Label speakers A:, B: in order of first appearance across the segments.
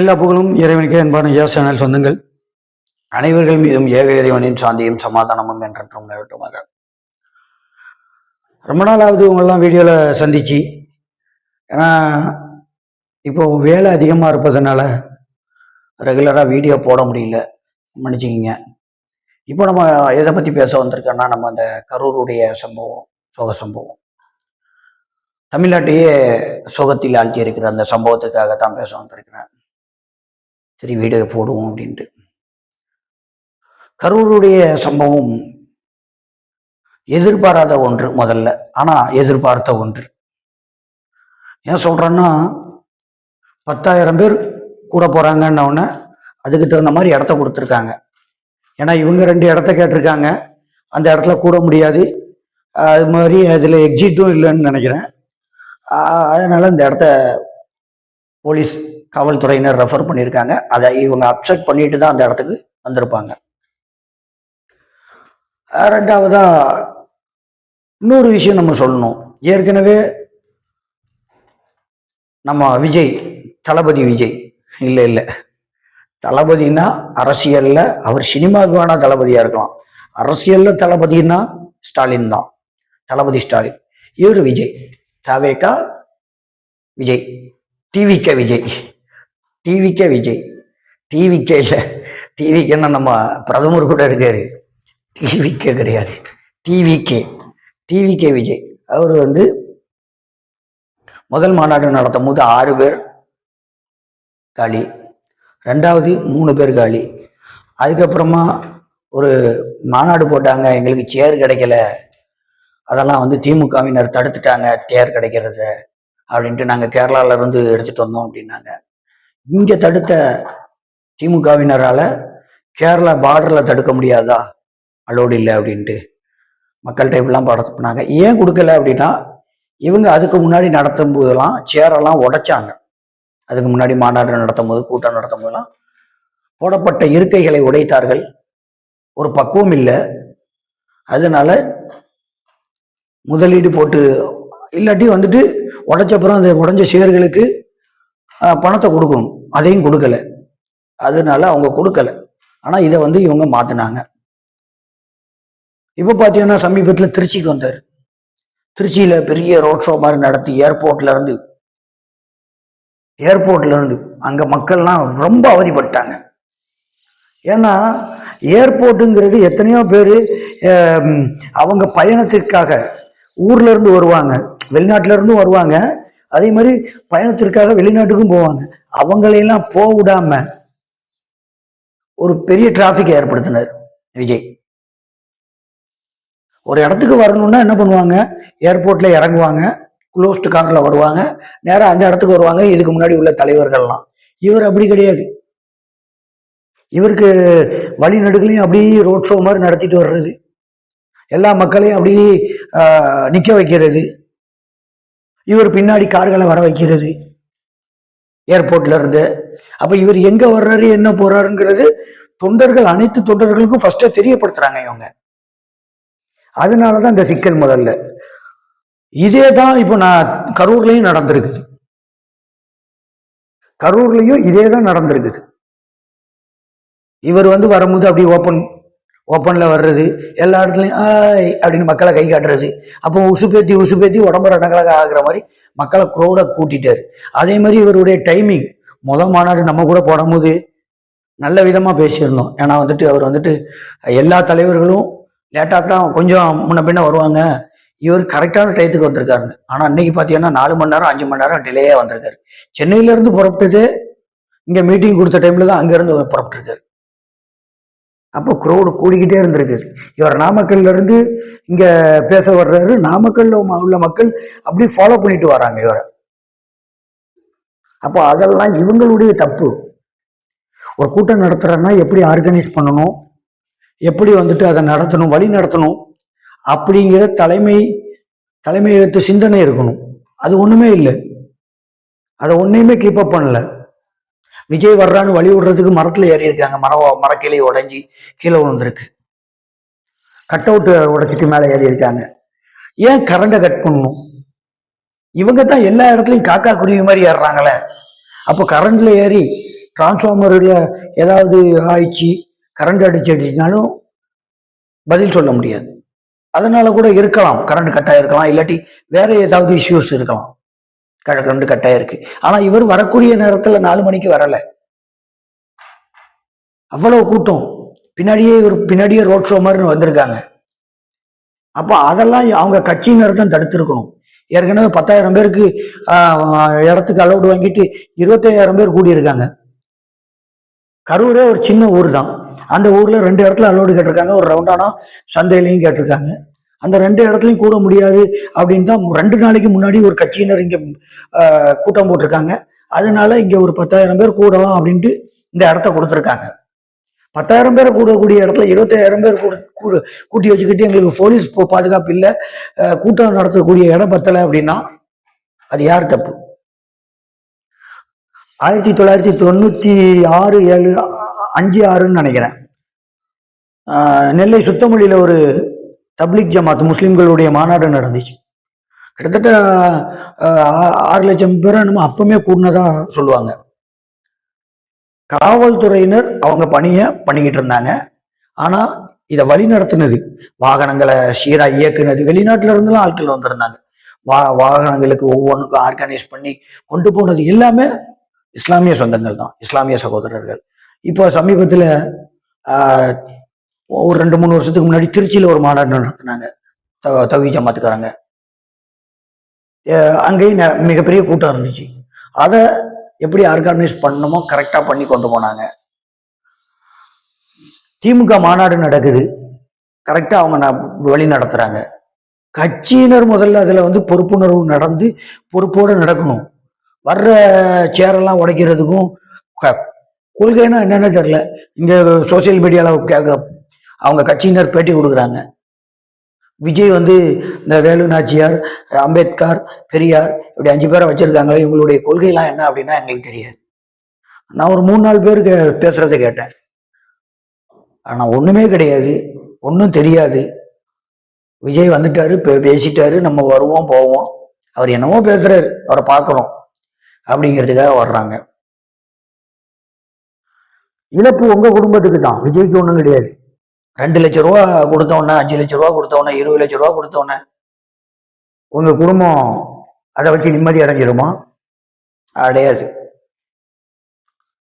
A: எல்லா புகழும் இறைவனுக்கே அன்பான யா சேனல் சொந்தங்கள். அனைவர்கள் மீதும் ஏக இறைவனின் சாந்தியும் சமாதானமும் என்றும் நிறுவட்டமாக ரொம்ப நாளாவது உங்களெல்லாம் வீடியோவில் சந்திச்சு ஏன்னா இப்போ வேலை அதிகமாக இருப்பதனால ரெகுலராக வீடியோ போட முடியல மன்னிச்சுக்கிங்க. இப்போ நம்ம எதை பற்றி பேச வந்திருக்கோம்னா நம்ம அந்த கரூருடைய சம்பவம் சோக சம்பவம். தமிழ்நாட்டையே சோகத்தில் ஆழ்த்தி இருக்கிற அந்த சம்பவத்துக்காக தான் பேச வந்திருக்கிறேன். சரி வீடியோ போடுவோம் அப்படின்ட்டு. கரூருடைய சம்பவம் எதிர்பாராத ஒன்று முதல்ல ஆனா எதிர்பார்த்த ஒன்று. ஏன் சொல்றேன்னா பத்தாயிரம் பேர் கூட போறாங்கன்ன உடனே அதுக்கு தகுந்த மாதிரி இடத்த கொடுத்துருக்காங்க. ஏன்னா இவங்க ரெண்டு இடத்த கேட்டிருக்காங்க. அந்த இடத்துல கூட முடியாது. அது மாதிரி அதில் எக்ஸிட்டும் இல்லைன்னு நினைக்கிறேன். அதனால் அதனால இந்த இடத்த போலீஸ் காவல்துறையினர் ரெஃபர் பண்ணியிருக்காங்க. அதை இவங்க அப்செட் பண்ணிட்டு தான் அந்த இடத்துக்கு வந்திருப்பாங்க. ரெண்டாவதாக ரெண்டாவதா இன்னொரு விஷயம் நம்ம சொல்லணும். ஏற்கனவே நம்ம விஜய் தளபதி விஜய். இல்லை இல்லை. தளபதினா அரசியலில் அவர் சினிமாவுக்கு வேணால் தளபதியாக இருக்கலாம். அரசியலில் தளபதினா ஸ்டாலின் தான். தளபதி ஸ்டாலின். இவர் Vijay. தவேகா Vijay. TVK Vijay TVK Vijay TVK இல்லை. டிவிக்கேன்னா நம்ம பிரதமர் கூட இருக்காரு. டிவிகே கிடையாது. டிவிகே டிவிகே விஜய் அவர் வந்து முதல் மாநாடு நடத்தும் போது ஆறு பேர் காலி. ரெண்டாவது மூணு பேர் காலி. அதுக்கப்புறமா ஒரு மாநாடு போட்டாங்க. எங்களுக்கு சேர் கிடைக்கல. அதெல்லாம் வந்து திமுகவினர் தடுத்துட்டாங்க. தேர் கிடைக்கிறத. அப்படின்ட்டு நாங்கள் கேரளால இருந்து எடுத்துட்டு வந்தோம் அப்படின்னாங்க. இங்க தடுத்த திமுகவினரால கேரளா பார்டர்ல தடுக்க முடியாதா? அலோடு இல்லை அப்படின்ட்டு மக்கள்கிட்ட இப்படிலாம் படத்துனாங்க ஏன் கொடுக்கல அப்படின்னா இவங்க அதுக்கு முன்னாடி நடத்தும் போதெல்லாம் சேரெல்லாம் உடைச்சாங்க. அதுக்கு முன்னாடி மாநாடு நடத்தும் போது கூட்டம் நடத்தும் போதெல்லாம் போடப்பட்ட இருக்கைகளை உடைத்தார்கள். ஒரு பக்குவம் இல்லை. அதனால முதலீடு போட்டு இல்லாட்டி வந்துட்டு உடைச்சப்புறம் அந்த உடஞ்ச ஷேர்களுக்கு பணத்தை கொடுக்கணும். அதையும் கொடுக்கல. அதனால அவங்க கொடுக்கல. ஆனா இதை வந்து இவங்க மாத்தினாங்க. இப்ப பாத்தீங்கன்னா சமீபத்துல திருச்சிக்கு வந்தார். திருச்சியில பெரிய ரோட் ஷோ மாதிரி நடத்தி ஏர்போர்ட்ல இருந்து ஏர்போர்ட்ல இருந்து அங்க மக்கள்லாம் ரொம்ப அவதிப்பட்டாங்க. ஏன்னா ஏர்போர்ட்டுங்கிறது எத்தனையோ பேர் அவங்க பயணத்திற்காக ஊர்ல இருந்து வருவாங்க. வெளிநாட்டுல இருந்தும் வருவாங்க. அதே மாதிரி பயணத்திற்காக வெளிநாட்டுக்கும் போவாங்க. அவங்களையெல்லாம் போக விடாம ஒரு பெரிய டிராபிக் ஏற்படுத்தினார் விஜய். ஒரு இடத்துக்கு வரணும்னா என்ன பண்ணுவாங்க? ஏர்போர்ட்ல இறங்குவாங்க. க்ளோஸ்டு கார்ல வருவாங்க. நேராக அந்த இடத்துக்கு வருவாங்க. இதுக்கு முன்னாடி உள்ள தலைவர்கள்லாம். இவர் அப்படி கிடையாது. இவருக்கு வழி நடுக்கலையும் அப்படியே ரோட் ஷோ மாதிரி நடத்திட்டு வர்றது. எல்லா மக்களையும் அப்படியே நிற்க நிக்க வைக்கிறது. இவர் பின்னாடி கார்களை வர வைக்கிறது. ஏர்போர்ட்ல இருந்து. அப்ப இவர் எங்க வர்றாரு என்ன போறாருங்கிறது தொண்டர்கள் அனைத்து தொண்டர்களுக்கும் ஃபர்ஸ்டா தெரியப்படுத்துறாங்க இவங்க. அதனாலதான் இந்த சிக்கல் முதல்ல. இதே தான் இப்போ நான் கரூர்லயும் நடந்திருக்குது கரூர்லயும் இதே தான் நடந்திருக்குது. இவர் வந்து வரும்போது அப்படி ஓப்பன் ஓப்பனில் வர்றது எல்லா இடத்துலையும் ஆய் அப்படின்னு மக்களை கை காட்டுறது. அப்போ உசுப்பேத்தி உசுப்பேத்தி உடம்பு ரெண்டங்களாக ஆகுற மாதிரி மக்களை குரோட கூட்டிட்டார். அதே மாதிரி இவருடைய டைமிங் முத மாநாடு நம்ம கூட போடும்போது நல்ல விதமாக பேசியிருந்தோம். ஏன்னா வந்துட்டு அவர் வந்துட்டு எல்லா தலைவர்களும் லேட்டாக தான் கொஞ்சம் முன்ன பின்ன வருவாங்க. இவர் கரெக்டான டயத்துக்கு வந்திருக்காருன்னு. ஆனால் அன்னைக்கு பார்த்தீங்கன்னா நாலு மணி நேரம் அஞ்சு மணி நேரம் டிலேயே வந்திருக்காரு. சென்னையிலேருந்து புறப்பட்டது இங்கே மீட்டிங் கொடுத்த டைம்ல தான் அங்கேருந்து புறப்பட்டுருக்காரு. அப்போ குரோடு கூடிக்கிட்டே இருந்திருக்கு. இவர் நாமக்கல்ல இருந்து இங்க பேச வர்றாரு. நாமக்கல்ல உள்ள- மக்கள் அப்படி ஃபாலோ பண்ணிட்டு வராங்க இவரை. அப்போ அதெல்லாம் இவங்களுடைய தப்பு. ஒரு கூட்டம் நடத்துறன்னா எப்படி ஆர்கனைஸ் பண்ணணும்? எப்படி வந்துட்டு அதை நடத்தணும்? வழி நடத்தணும்? அப்படிங்கிற தலைமை தலைமையகத்து சிந்தனை இருக்கணும். அது ஒண்ணுமே இல்லை. அதை ஒன்றையுமே கீப்பப் பண்ணலை பண்ணல. விஜய் வர்றான்னு வழி விடுறதுக்கு மரத்துல ஏறி இருக்காங்க. மர மரக்கிளை உடைஞ்சி கீழே விழுந்திருக்கு. கட் அவுட் உடைச்சிட்டு மேலே ஏறி இருக்காங்க. ஏன் கரண்டை கட் பண்ணணும்? இவங்க தான் எல்லா இடத்துலையும் காக்கா குருவி மாதிரி ஏறுறாங்களே. அப்போ கரண்ட்ல ஏறி டிரான்ஸ்ஃபார்மருடைய ஏதாவது ஆயிடுச்சு கரண்ட் அடிச்சு அடிச்சுனாலும் பதில் சொல்ல முடியாது. அதனால கூட இருக்கலாம். கரண்ட் கட்டாக இருக்கலாம் இல்லாட்டி வேற ஏதாவது இஷ்யூஸ் இருக்கலாம். கரண்ட் கட் ஆயிருக்கு ஆனா இவர் வரக்கூடிய நேரத்துல நாலு மணிக்கு வரல. அவ்வளவு கூட்டம். பின்னாடியே இவர் பின்னாடியே ரோட் ஷோ மாதிரி வந்திருக்காங்க. அப்போ அதெல்லாம் அவங்க கட்சியினர் தான் தடுத்திருக்கணும். ஏற்கனவே பத்தாயிரம் பேருக்கு இடத்துக்கு அலௌடு வாங்கிட்டு இருபத்தையாயிரம் பேர் கூடியிருக்காங்க. கரூரே ஒரு சின்ன ஊர் தான் அந்த ஊர்ல ரெண்டு இடத்துல அலோடு கேட்டிருக்காங்க. ஒரு ரவுண்டானா சந்தையிலையும் கேட்டிருக்காங்க. அந்த ரெண்டு இடத்துலையும் கூட முடியாது அப்படின்னு தான் ரெண்டு நாளைக்கு முன்னாடி ஒரு கட்சியினர் இங்க கூட்டம் போட்டிருக்காங்க. அதனால இங்க ஒரு பத்தாயிரம் பேர் கூடலாம் அப்படின்ட்டு இந்த இடத்த கொடுத்துருக்காங்க. பத்தாயிரம் பேர் கூடக்கூடிய இடத்துல இருபத்தாயிரம் பேர் கூட கூ- கூட்டி வச்சுக்கிட்டு எங்களுக்கு போலீஸ் பாதுகாப்பு இல்லை. கூட்டம் நடத்தக்கூடிய இடம் பத்தலை அப்படின்னா அது யார் தப்பு? ஆயிரத்தி தொள்ளாயிரத்தி தொண்ணூத்தி ஆறு ஏழு அஞ்சு ஆறுன்னு நினைக்கிறேன். நெல்லை சுத்தமொழியில ஒரு தப்லிக் ஜமாத் முஸ்லிம்களுடைய மாநாடு நடந்துச்சு. கிட்டத்தட்ட ஆஹ், ஆறு லட்சம் பேர் நம்ம அப்பவுமே கூடினதா சொல்லுவாங்க. காவல்துறையினர் அவங்க பணியை பண்ணிக்கிட்டு இருந்தாங்க. ஆனா இதை வழி நடத்துனது வாகனங்களை சீரா இயக்குனது வெளிநாட்டுல இருந்தெல்லாம் ஆட்கள் வந்திருந்தாங்க. வா வாகனங்களுக்கு ஒவ்வொன்றுக்கும் ஆர்கனைஸ் பண்ணி கொண்டு போனது எல்லாமே இஸ்லாமிய சொந்தங்கள் தான் இஸ்லாமிய சகோதரர்கள். இப்போ சமீபத்துல ஆஹ், ஒரு ரெண்டு மூணு வருஷத்துக்கு முன்னாடி திருச்சியில ஒரு மாநாடு நடத்தினாங்க. த- தவி ஜமாத்துக்காரங்க. அங்கேயும் மிகப்பெரிய கூட்டம் இருந்துச்சு. அதை எப்படி ஆர்கனைஸ் பண்ணணுமோ கரெக்டா பண்ணி கொண்டு போனாங்க. திமுக மாநாடு நடக்குது. கரெக்டா அவங்க ந- வழி நடத்துறாங்க. கட்சியினர் முதல்ல அதுல வந்து பொறுப்புணர்வு நடந்து பொறுப்போடு நடக்கணும். வர்ற சேரெல்லாம் உடைக்கிறதுக்கும் க- கொள்கைன்னா என்னன்னு தெரியல. இங்க சோசியல் மீடியால அவங்க கட்சியினர் பேட்டி கொடுக்குறாங்க. விஜய் வந்து இந்த வேலு நாச்சியார் அம்பேத்கர் பெரியார் இப்படி அஞ்சு பேரை வச்சிருக்காங்களே இவங்களுடைய கொள்கைலாம் என்ன அப்படின்னா எங்களுக்கு தெரியாது. நான் ஒரு மூணு நாலு பேருக்கு பேசுறதை கேட்டேன். ஆனா ஒண்ணுமே கிடையாது ஒன்றும் தெரியாது. விஜய் வந்துட்டாரு பே- பேசிட்டாரு நம்ம வருவோம் போவோம். அவர் என்னமோ பேசுறாரு அவரை பார்க்குறோம் அப்படிங்கிறதுக்காக வர்றாங்க. இழப்பு உங்க குடும்பத்துக்கு தான் விஜய்க்கு ஒன்றும் கிடையாது. ரெண்டு லட்ச ரூபா கொடுத்தவொன்னே அஞ்சு லட்ச ரூபா கொடுத்தவொன்னே இருபது லட்ச ரூபா கொடுத்தவொன்னே உங்க குடும்பம் அதை வச்சு நிம்மதி அடைஞ்சிருமா? அடையாது.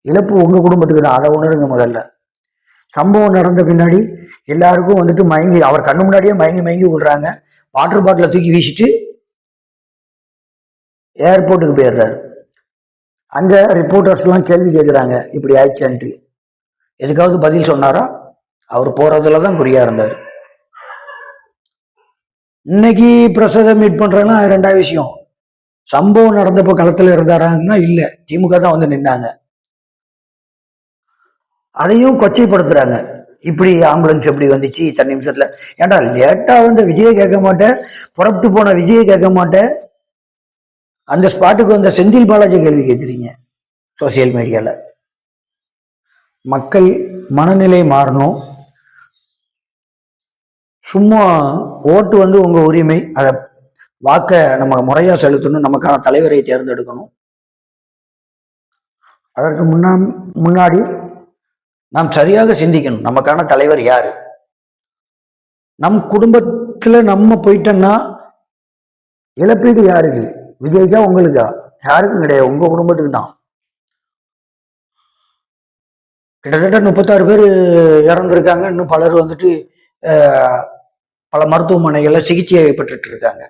A: இழப்பு உங்க குடும்பத்துக்கு தான் அதை உணருங்க முதல்ல. சம்பவம் நடந்த பின்னாடி எல்லாருக்கும் வந்துட்டு மயங்கி அவர் கண்ணு முன்னாடியே மயங்கி மயங்கி விடுறாங்க வாட்டர் பாட்டில தூக்கி வீசிட்டு ஏர்போர்ட்டுக்கு போயிடுறாரு. அங்க ரிப்போர்ட்டர்ஸ் எல்லாம் கேள்வி கேட்குறாங்க இப்படி ஆயிடுச்சான்ட்டு. எதுக்காவது பதில் சொன்னாரா? அவர் போறதுல தான் குறியா இருந்தார். இன்னைக்கு பிரசாதம் மீட் பண்றதுன்னா ரெண்டாவது விஷயம். சம்பவம் நடந்தப்போ களத்துல இருந்தாராங்கன்னா இல்ல திமுக தான் வந்து நின்னாங்க. அதையும் கொச்சைப்படுத்துறாங்க. இப்படி ஆம்புலன்ஸ் எப்படி வந்துச்சு இத்தனை நிமிஷத்துல. ஏன்டா லேட்டா வந்து விஜயை கேட்க மாட்டேன் புறப்பட்டு போன விஜயை கேட்க மாட்டேன். அந்த ஸ்பாட்டுக்கு வந்த செந்தில் பாலாஜி கேள்வி கேட்குறீங்க சோசியல் மீடியால மக்கள் மனநிலை மாறணும். சும்மா ஓட்டு வந்து உங்க உரிமை அதை வாக்க நம்ம முறையா செலுத்தணும் நமக்கான தலைவரை தேர்ந்தெடுக்கணும். அதற்கு முன்னா முன்னாடி நாம் சரியாக சிந்திக்கணும் நமக்கான தலைவர் யாரு? நம் குடும்பத்துல நம்ம போயிட்டோம்னா இழப்பீடு யாருக்கு? விஜய்க்கா உங்களுக்கா? யாருக்கும் கிடையாது உங்க குடும்பத்துக்கு தான். கிட்டத்தட்ட முப்பத்தாறு பேர் இறந்துருக்காங்க இன்னும் பலர் வந்துட்டு பல மருத்துவமனைகள்ல சிகிச்சை பெற்றுட்டு இருக்காங்க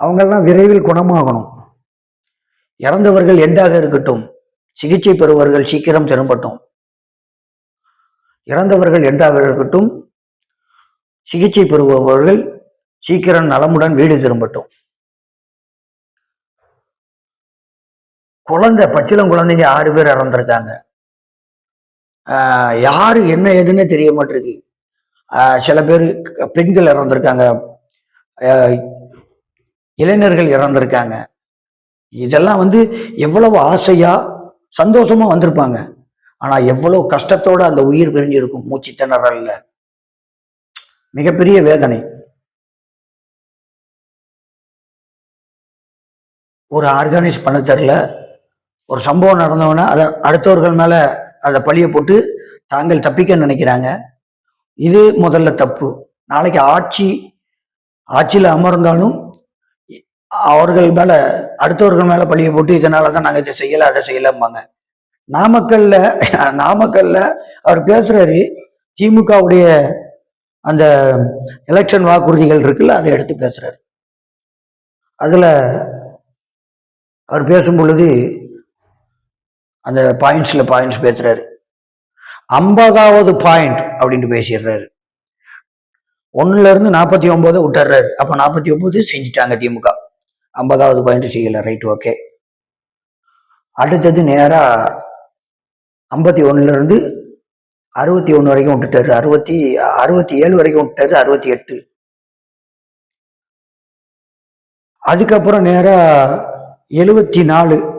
A: அவங்கெல்லாம் விரைவில் குணமாகணும். இறந்தவர்கள் எண்டாக இருக்கட்டும் சிகிச்சை பெறுவர்கள் சீக்கிரம் திரும்பட்டும் இறந்தவர்கள் எண்டாக இருக்கட்டும் சிகிச்சை பெறுபவர்கள் சீக்கிரம் நலமுடன் வீடு திரும்பட்டும். குழந்தை பச்சிளம் குழந்தைங்க ஆறு பேர் இறந்திருக்காங்க. யாரு என்ன ஏதுன்னு தெரிய மாட்டிருக்கு சில பேர் பெண்கள் இறந்திருக்காங்க. இளைஞர்கள் இறந்திருக்காங்க. இதெல்லாம் வந்து எவ்வளவு ஆசையா சந்தோஷமா வந்திருப்பாங்க. ஆனா எவ்வளவு கஷ்டத்தோட அந்த உயிர் பிரிஞ்சிருக்கும் மூச்சு திணறல்ல மிகப்பெரிய வேதனை. ஒரு ஆர்கனைஸ் பண்ண தெரியல. ஒரு சம்பவம் நடந்தவொன்னே அதை அடுத்தவர்கள் மேலே அதை பழியை போட்டு தாங்கள் தப்பிக்க நினைக்கிறாங்க. இது முதல்ல தப்பு. நாளைக்கு ஆட்சி ஆட்சியில் அமர்ந்தாலும் அவர்கள் மேலே அடுத்தவர்கள் மேலே பழியை போட்டு இதனால தான் நாங்கள் இதை செய்யலை அதை செய்யலம்பாங்க. நாமக்கல்ல நாமக்கல்ல அவர் பேசுறாரு திமுகவுடைய அந்த எலெக்ஷன் வாக்குறுதிகள் இருக்குல்ல அதை எடுத்து பேசுறாரு. அதுல அவர் பேசும் பொழுது அந்த பாயிண்ட்ஸ்ல பாயிண்ட்ஸ் பேசுறாரு. ஐம்பதாவது பாயிண்ட் அப்படின்ட்டு பேசிடுறாரு. ஒன்னுல இருந்து நாற்பத்தி ஒன்பது விட்டுறாரு அப்ப நாற்பத்தி ஒன்பது செஞ்சுட்டாங்க திமுக. ஐம்பதாவது பாயிண்ட் செய்யல. ரைட் ஓகே அடுத்தது நேரா ஐம்பத்தி ஒண்ணுல இருந்து அறுபத்தி ஒன்று வரைக்கும் விட்டுட்டாரு. அறுபத்தி அறுபத்தி ஏழு வரைக்கும் விட்டுட்டாரு. அறுபத்தி எட்டு. அதுக்கப்புறம் நேரா எழுபத்தி நாலு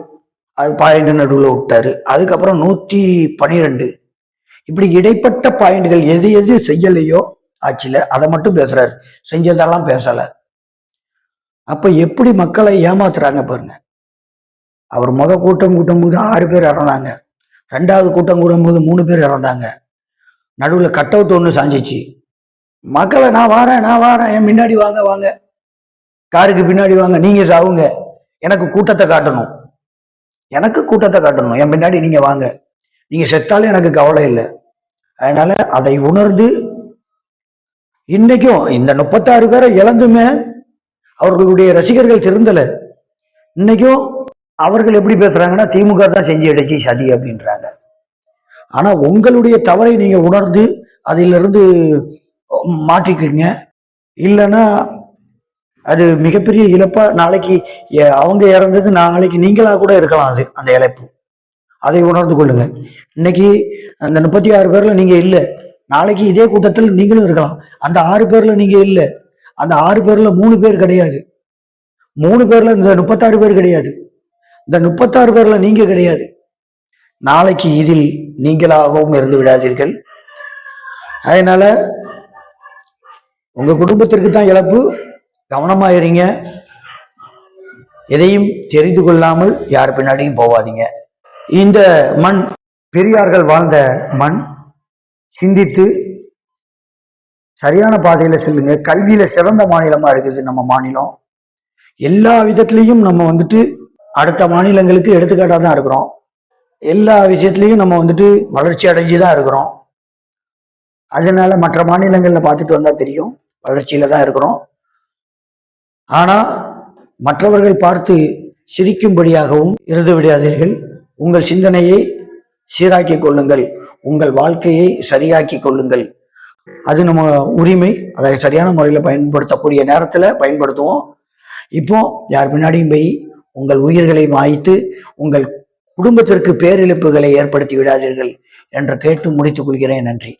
A: அது பாயிண்ட் நடுவில் விட்டாரு. அதுக்கப்புறம் நூத்தி பனிரெண்டு. இப்படி இடைப்பட்ட பாயிண்ட்கள் எது எது செய்யலையோ ஆட்சியில அதை மட்டும் பேசுறாரு. செஞ்சதெல்லாம் பேசல. அப்ப எப்படி மக்களை ஏமாத்துறாங்க பாருங்க. அவர் முத கூட்டம் கூட்டும் போது ஆறு பேர் இறந்தாங்க. ரெண்டாவது கூட்டம் கூடும் போது மூணு பேர் இறந்தாங்க. நடுவில் கட் அவுட் ஒன்று சாஞ்சிச்சு. மக்களை நான் வாரேன் நான் வாரேன் என் முன்னாடி வாங்க வாங்க. காருக்கு பின்னாடி வாங்க நீங்க சாவுங்க. எனக்கு கூட்டத்தை காட்டணும். எனக்கு கூட்டத்தை காட்டணும். என் பின்னாடி நீங்க வாங்க. நீங்க செத்தாலும் எனக்கு கவலை இல்லை. அதனால அதை உணர்ந்து இன்னைக்கும் இந்த முப்பத்தாறு பேரை இழந்துமே அவர்களுடைய ரசிகர்கள் திருந்தல. இன்னைக்கும் அவர்கள் எப்படி பேசுறாங்கன்னா திமுக தான் செஞ்சு அடிச்சு சதி அப்படின்றாங்க. ஆனா உங்களுடைய தவறை நீங்க உணர்ந்து அதிலிருந்து மாற்றிக்கிங்க. இல்லைன்னா அது மிகப்பெரிய இழப்பா நாளைக்கு அவங்க இறந்தது நாளைக்கு நீங்களா கூட இருக்கலாம் அது அந்த இழப்பு. அதை உணர்ந்து கொள்ளுங்க இன்னைக்கு அந்த முப்பத்தி ஆறு பேர்ல நீங்க இல்ல. நாளைக்கு இதே கூட்டத்தில் நீங்களும் இருக்கலாம். அந்த ஆறு பேர்ல நீங்க இல்ல. அந்த ஆறு பேர்ல மூணு பேர் கிடையாது. மூணு பேர்ல இந்த முப்பத்தாறு பேர் கிடையாது. இந்த முப்பத்தாறு பேர்ல நீங்க கிடையாது. நாளைக்கு இதில் நீங்களாகவும் இருந்து விடாதீர்கள். அதனால உங்க குடும்பத்திற்கு தான் இழப்பு. கவனமாயிருங்க. எதையும் தெரிந்து கொள்ளாமல் யார் பின்னாடியும் போவாதீங்க. இந்த மண் பெரியார்கள் வாழ்ந்த மண் சிந்தித்து சரியான பாதையில செல்லுங்க. கல்வியில சிறந்த மாநிலமா இருக்குது நம்ம மாநிலம். எல்லா விதத்திலையும் நம்ம வந்துட்டு அடுத்த மாநிலங்களுக்கு எடுத்துக்காட்டா தான் இருக்கிறோம். எல்லா விஷயத்துலையும் நம்ம வந்துட்டு வளர்ச்சி அடைஞ்சு தான் இருக்கிறோம். அதனால மற்ற மாநிலங்கள்ல பார்த்துட்டு வந்தா தெரியும். வளர்ச்சியில தான் இருக்கிறோம். ஆனால் மற்றவர்கள் பார்த்து சிரிக்கும்படியாகவும் இருந்து விடாதீர்கள். உங்கள் சிந்தனையை சீராக்கிக் கொள்ளுங்கள். உங்கள் வாழ்க்கையை சரியாக்கிக் கொள்ளுங்கள். அது நம்ம உரிமை. அதை சரியான முறையில் பயன்படுத்தக்கூடிய நேரத்தில் பயன்படுத்துவோம். இப்போ யார் பின்னாடியும் போய் உங்கள் உயிர்களை மாய்த்து உங்கள் குடும்பத்திற்கு பேரிழப்புகளை ஏற்படுத்தி விடாதீர்கள் என்று கேட்டு முடித்துக் கொள்கிறேன். நன்றி.